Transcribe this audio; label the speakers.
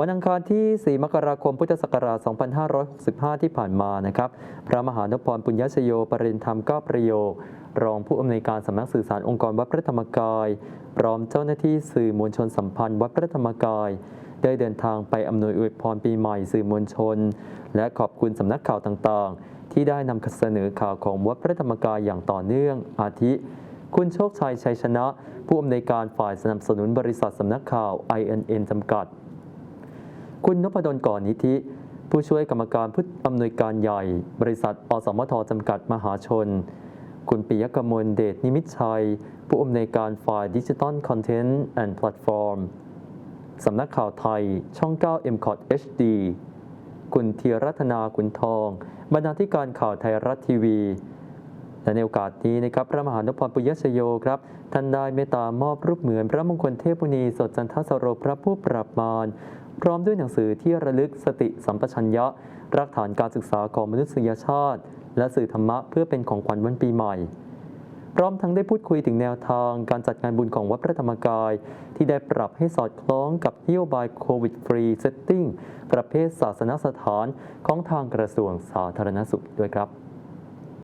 Speaker 1: วันอังคารที่ 4 มกราคม พุทธศักราช 2565 ที่ผ่านมานะครับ พระมหานพรปุญญชโยปรินธรรมก้าประโยค รองผู้อำนวยการสำนักสื่อสารองค์กรวัดพระธรรมกาย พร้อมเจ้าหน้าที่สื่อมวลชนสัมพันธ์วัดพระธรรมกาย ได้เดินทางไปอำนวยอวยพรปีใหม่สื่อมวลชน และขอบคุณสำนักข่าวต่างๆ ที่ได้นำเสนอข่าวของวัดพระธรรมกายอย่างต่อเนื่อง อาทิ คุณโชคชัยชัยชนะ ผู้อำนวยการฝ่ายสนับสนุนบริษัทสำนักข่าว INN จำกัด คุณนพดลก่อนนิธิ ผู้ช่วยกรรมการผู้อำนวยการใหญ่ บริษัท อสมทจำกัดมหาชน คุณปิยกมลเดชนิมิตชัย ผู้อำนวยการฝ่ายดิจิ t a ลคอนเทนต์แอนด์แพลตฟอร์มสำนักข่าวไทยช่อง 9 m c o t HD คุณธียรัตนาคุณทอง บรรณาธิการข่าวไทยรัฐทีวี และในโอกาสนี้นะครับพระมหานพรปุญญชโยครับท่านได้เมตตามอบรูปเหมือนพระมงคลเทพมุนีสดจันทสโรพระผู้ปราบมารพร้อมด้วยหนังสือที่ระลึกสติสัมปชัญญะรักฐานการศึกษาของมนุษยชาติ และสื่อธรรมะเพื่อเป็นของขวัญวันปีใหม่ พร้อมทั้งได้พูดคุยถึงแนวทางการจัดงานบุญของวัดพระธรรมกาย ที่ได้ปรับให้สอดคล้องกับนโยบายโควิดฟรีเซตติ้งประเภทศาสนสถานของทางกระทรวงสาธารณสุขด้วยครับ